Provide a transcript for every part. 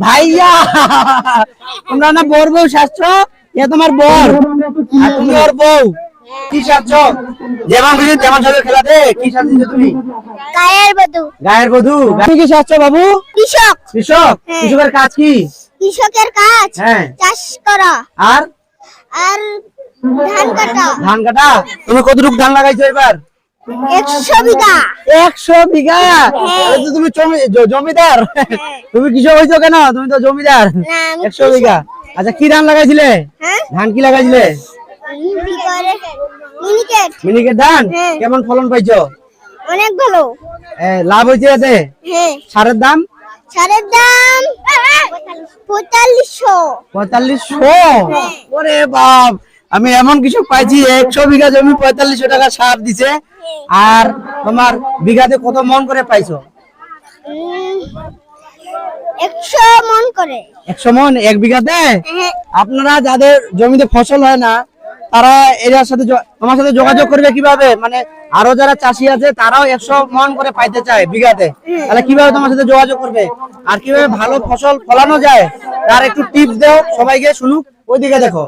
ভাইয়া তোমরা না বর বউ এ তোমার বর। আর তুমি ওর বউ। কি সাজছ যেমন খুশি তেমন খেলাতে কি সাজছ তুমি? গায়ের বধূ। গায়ের বধূ। তুমি কি সাজছ বাবু? কৃষক। কৃষক? হ্যাঁ। কৃষকের কাজ কি? কৃষকের কাজ। হ্যাঁ। চাষ করা। আর? আর ধান কাটা। ধান কাটা? তুমি কতটুকু ধান লাগাইছো এবার? একশো বিঘা। একশো বিঘা? তাহলে তো তুমি জমিদার। তুমি কৃষক হইছো কেন? তুমি তো জমিদার। একশো বিঘা। আচ্ছা কি ধান লাগাইছিলে? হ্যাঁ? ধান কি লাগাইছিলে? মিনিকেট মিনিকেট ধান? হ্যাঁ। কেমন ফলন পাইছো? অনেক ভালো। লাভ হয়েছে এতে? হ্যাঁ। সারের দাম? সারের দাম পঁয়তাল্লিশশো। পঁয়তাল্লিশশো? ওরে বাপ! আমি এমন কিছু পাইছি একশো বিঘা জমি পঁয়তাল্লিশশো টাকা সার দিছে। আর তোমার বিঘাতে কত মন করে পাইছো? একশো মন করে। একশো মন এক বিঘাতে? হ্যাঁ। আপনারা যাদের জমিতে ফসল হয় না তারা এর সাথে তোমার সাথে যোগাযোগ করবে কীভাবে? মানে আরও যারা চাষি আছে তারাও একশো মন করে পাইতে চায় বিঘাতে। তাহলে কীভাবে তোমার সাথে যোগাযোগ করবে? আর কীভাবে ভালো ফসল ফলানো যায়? তার একটু টিপস দেও সবাইকে শুনুক। ওইদিকে দেখো।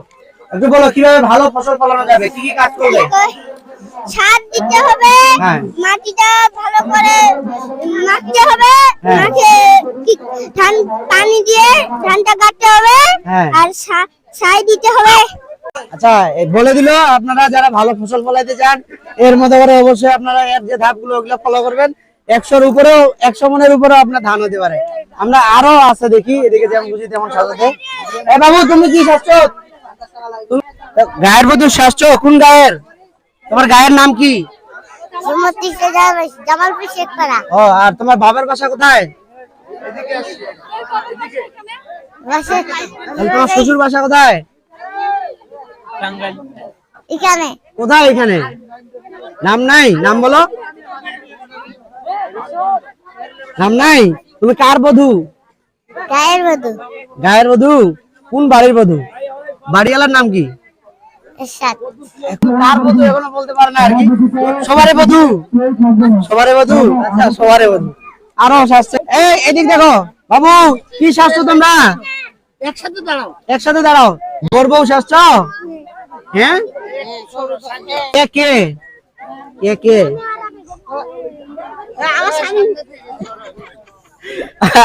একটু বলো কীভাবে ভালো ফসল ফলানো যাবে? কি কি কাজ করবে? সার দিতে হবে হ্যাঁ। মাটিটা ভালো করে মাখতে হবে হ্যাঁ। মাঠে কি- ধান পানি দিয়ে ধানটা কাটতে হবে হ্যাঁ। আর ছাই দিতে হবে। আচ্ছা বলে দিল আপনারা যারা ভালো ফসল ফলাইতে চান এর মধ্যে করে অবশ্যই আপনারা এর যে ধাপগুলো ওগুলো ফলো করবেন। একশোর উপরেও একশো মনের উপরেও আপনার ধান হতে পারে। আমরা আরও আছে দেখি এদিকে যেমন বুঝি তেমন সাজাতে এ বাবু তুমি কি শাস্ত্র গায়ের বধু শাস্ত্র কোন গায়ের? তোমার গায়ের নাম কি? ও আর তোমার বাবার বাসা কোথায়? তোমার শ্বশুর বাসা কোথায়? এখানে। কোথায় এখানে? নাম নাই? নাম বলো। নাম নাই? তুমি কার বধূ? গায়ের বধূ। গায়ের বধূ? কোন বাড়ির বধূ? বাড়িওয়ালার নাম কি? কার বধূ এখনও বলতে পারে না আর কি। সবারই বধূ। সবারই বধূ? আচ্ছা সবারই বধূ। আরও শাস্ত্র এই এদিক দেখো। বাবু কি শাস্ত্র তোমরা? একসাথে দাঁড়াও। একসাথে দাঁড়াও। বর বউ শাস্ত্র? হ্যাঁ? এ কে? এ কে?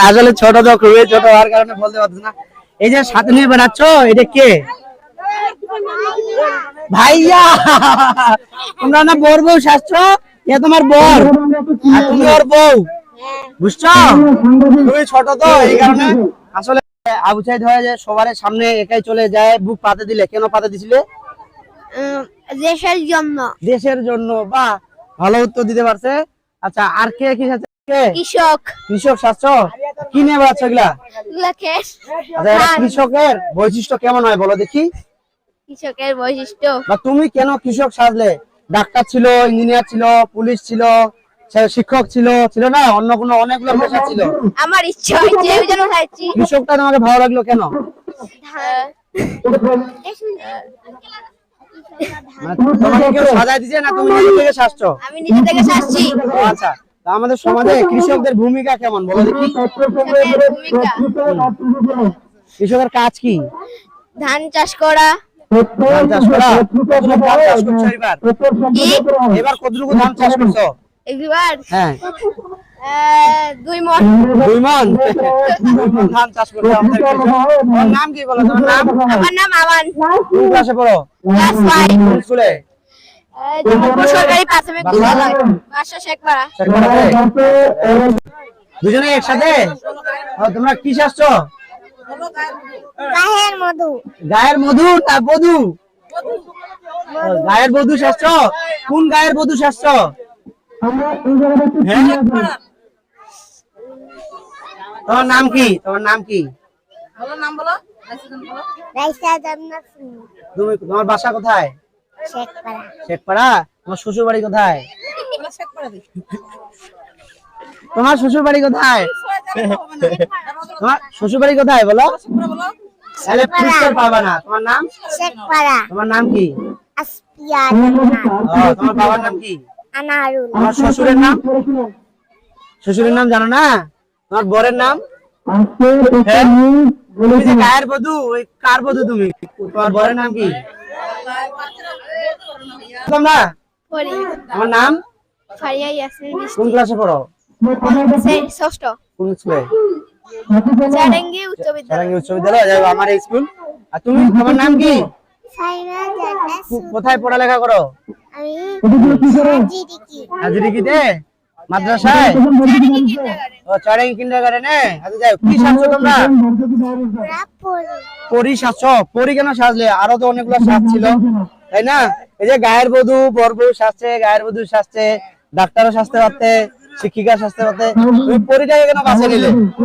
আসলে ছোট তো খুবই ছোট হওয়ার কারণে বলতে পারছি না। এই যে সাথে নিয়ে বেড়াচ্ছ এটা কে? ভাইয়া তোমরা না বর বউ শাস্ত্র? এ তোমার বর আর তুমি ওর বউ। বুঝছ? তুমি ছোট তো এই কারণে আসলে আবু সাইদ হয় যে সবার সামনে একাই চলে যায় বুক পাতে দিলে। কেন পাতে দিছিলে? দেশের জন্য। দেশের জন্য বা ভালো উত্তর দিতে পারছে। আচ্ছা আর কে কি শাস্ত্র? কৃষক। কৃষক শাস্ত্র? কি এগুলা? গুলাকে আচ্ছা এটা কৃষকের বৈশিষ্ট্য কেমন হয় বলো দেখি। কৃষকের বৈশিষ্ট্য। বা তুমি কেন কৃষক সাজলে? ডাক্তার ছিল ইঞ্জিনিয়ার ছিল পুলিশ ছিল শিক্ষক ছিল ছিল না? অন্য কোনো অনেকগুলো পেশা ছিল। আমার ইচ্ছা হয়েছে ওই জন্য খাইছি। কৃষকটা তোমাকে ভালো লাগল কেন? মানে তোমাকে কেউ সাজাই দিছে না তুমি নিজে থেকে সাজছো? আমি নিজে থেকে শাসছি আচ্ছা আমাদের সমাজে কৃষকদের ভূমিকা কেমন? বলো দেখি। কৃষকের কাজ কি? ধান চাষ করা ধান চাষ করা? কতটুকু ধান চাষ করছ এবার? এবার কতটুকু ধান চাষ করছ? একবার হ্যাঁ। দুই মন। দুই মন? ধান চাষ করছে আমাদের কৃষক। তোমার নাম কি বলো? তোমার নাম? আমার নাম আমান। কোন ক্লাসে পড়ো? Class five. স্কুলে? জামালপুর সরকারি প্রাথমিক বিদ্যালয়। বাসা শেখপাড়া। সেখানে? দুজনে একসাথে? ও, তোমরা কি শাসছো গায়ের মধু। গায়ের মধু না বধু? গায়ের বধু শাসছো কোন গায়ের বধু শাসছো হ্যাঁ? তোমার নাম কি? তোমার নাম কি? তুমি তোমার বাসা কোথায়? শেখপাড়া। শেখপাড়া? তোমার শ্বশুর বাড়ি কোথায়? তোমার শ্বশুর বাড়ি কোথায় তোমার শ্বশুর বাড়ি কোথায় বলো। তাহলে পুরস্কার পাবা না। তোমার নাম? শেখপাড়া। তোমার নাম কি? আসপিয়া তোমার বাবার নাম কি? আনারুল তোমার শ্বশুরের নাম? শ্বশুরের নাম জানো না? তোমার বরের নাম? হ্যাঁ? তুমি যে গায়ের বধূ ওই কার বধূ তুমি? তোমার বরের নাম কি? তোমরা? আমার নাম? ফারিয়া ইয়াসমিন কোন ক্লাসে পড়ো? ষষ্ঠ। কোন স্কুলে? চারেঙ্গি উচ্চ বিদ্যালয়। উচ্চ বিদ্যালয় আমার স্কুল। আর তুমি তোমার নাম কি? কোথায় পড়ালেখা করো? হাজিরিকিতে? মাদ্রাসায়? ও চারেঙ্গি কিন্ডারগার্টেনে? আচ্ছা যাই কি সাজছো তোমরা? পড়ি পরি সাজছো? পরি কেন সাজলে? আরও তো অনেকগুলো সাজ ছিল। তাই না? এই যে গায়ের বধু বর বধূ সাজছে গায়ের বধূ সাজছে ডাক্তারও সাজতে পারতে। শিক্ষিকা সাজতে পারতে? তুমি পরিটাকে কেন বাছে নিলে কিছু।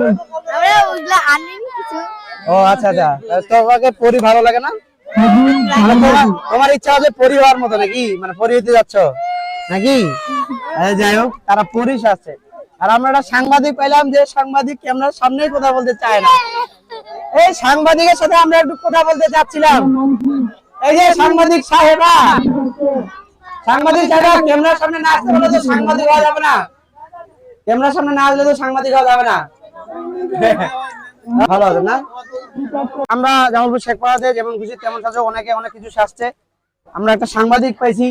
ও আচ্ছা আচ্ছা। তোমাকে পরি ভালো লাগে না? মানে তোমার তোমার ইচ্ছা আছে পরি হওয়ার মতো নাকি? মানে পরি হতে যাচ্ছ? নাকি? যাই হোক তারা পরি সাজছে। আর আমরা একটা সাংবাদিক পেলাম যে সাংবাদিক ক্যামেরার সামনেই কথা বলতে চায় না। এই সাংবাদিকের সাথে আমরা একটু কথা বলতে চাচ্ছিলাম। এই যে সাংবাদিক সাহেবা। সাংবাদিক সাহেব ক্যামেরার সামনে না আসতে বলে সাংবাদিক হওয়া যাবে না। ক্যামেরার সামনে না আসলে তো সাংবাদিক হওয়া যাবে না। ভালো হবে না? আমরা জামালপুর শেখপাড়াতে যেমন খুশি তেমন সাজো অনেকে অনেক কিছু সাজছে। আমরা একটা সাংবাদিক পাইছি।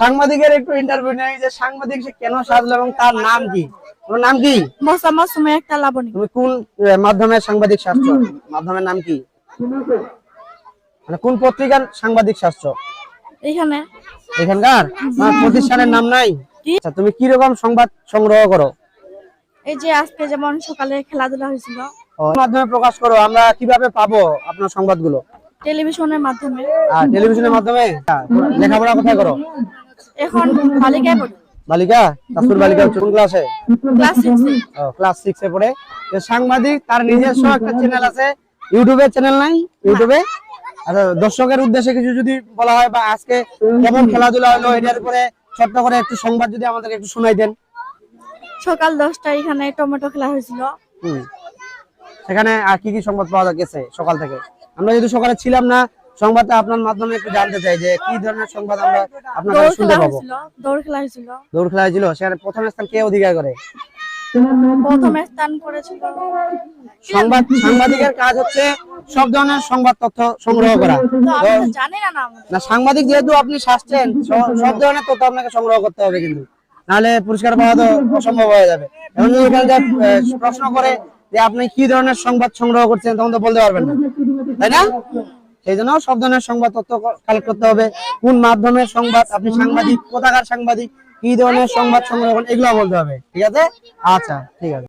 সাংবাদিকের একটু ইন্টারভিউ নেই যে সাংবাদিক সে কেন সাজলো এবং তার নাম কি? তোমার নাম কি? মোসাম্মদ সুমাইয়া একটা লাবণী। তুমি কোন মাধ্যমে সাংবাদিক সাজছো? মাধ্যমের নাম কি? মানে কোন পত্রিকার সাংবাদিক সাজছো? এখানে এখানকার? প্রতিষ্ঠানের নাম নাই? কি? আচ্ছা তুমি কি রকম সংবাদ সংগ্রহ করো? এই যে আজকে যেমন সকালে খেলাধুলা হয়েছিল। মাধ্যমে প্রকাশ করো আমরা কীভাবে পাবো আপনার সংবাদগুলো? টেলিভিশনের মাধ্যমে। আর টেলিভিশনের মাধ্যমে? হ্যাঁ, লেখাপড়া কোথায় করো? এখন বালিকায় পড়ি। বালিকা? তাসপুর বালিকা কোন ক্লাসে? ক্লাস সিক্সে ক্লাস সিক্স এ পড়ে। সাংবাদিক তার নিজস্ব একটা চ্যানেল আছে। ইউটিউবে চ্যানেল নাই? ইউটিউবে আচ্ছা দর্শকের উদ্দেশ্যে কিছু যদি বলা হয় বা আজকে কেমন খেলাধুলা হলো এটার উপরে ছোট্ট করে একটু সংবাদ যদি আমাদেরকে একটু শোনাই দেন। সকাল দশটায় এখানে টমেটো খেলা হয়েছিল। সেখানে আর কি কি সংবাদ পাওয়া গেছে সকাল থেকে? আমরা যদি সকালে ছিলাম না সংবাদটা আপনার মাধ্যমে একটু জানতে চাই যে কি ধরনের সংবাদ আমরা আপনার কাছে শুনতে পাবো? দৌড় খেলা হয়েছিল। দৌড় খেলা ছিল সেখানে প্রথম স্থান কে অধিকার করে? প্রথম স্থান করেছিল। সংবাদ সাংবাদিকের কাজ হচ্ছে সব ধরনের সংবাদ তথ্য সংগ্রহ করা। না না সাংবাদিক যেহেতু আপনি সাজছেন সব ধরনের তথ্য আপনাকে সংগ্রহ করতে হবে কিন্তু। নাহলে পুরস্কার পাওয়া তো অসম্ভব হয়ে যাবে। এখন যদি এখানে প্রশ্ন করে যে আপনি কি ধরনের সংবাদ সংগ্রহ করছেন, তখন তো বলতে পারবেন না। তাই না? সেই জন্য সব ধরনের সংবাদ তথ্য কালেক্ট করতে হবে। কোন মাধ্যমে সংবাদ, আপনি সাংবাদিক, কোথাকার সাংবাদিক, কি ধরনের সংবাদ সংগ্রহ করেন, এগুলো বলতে হবে। ঠিক আছে? আচ্ছা ঠিক আছে।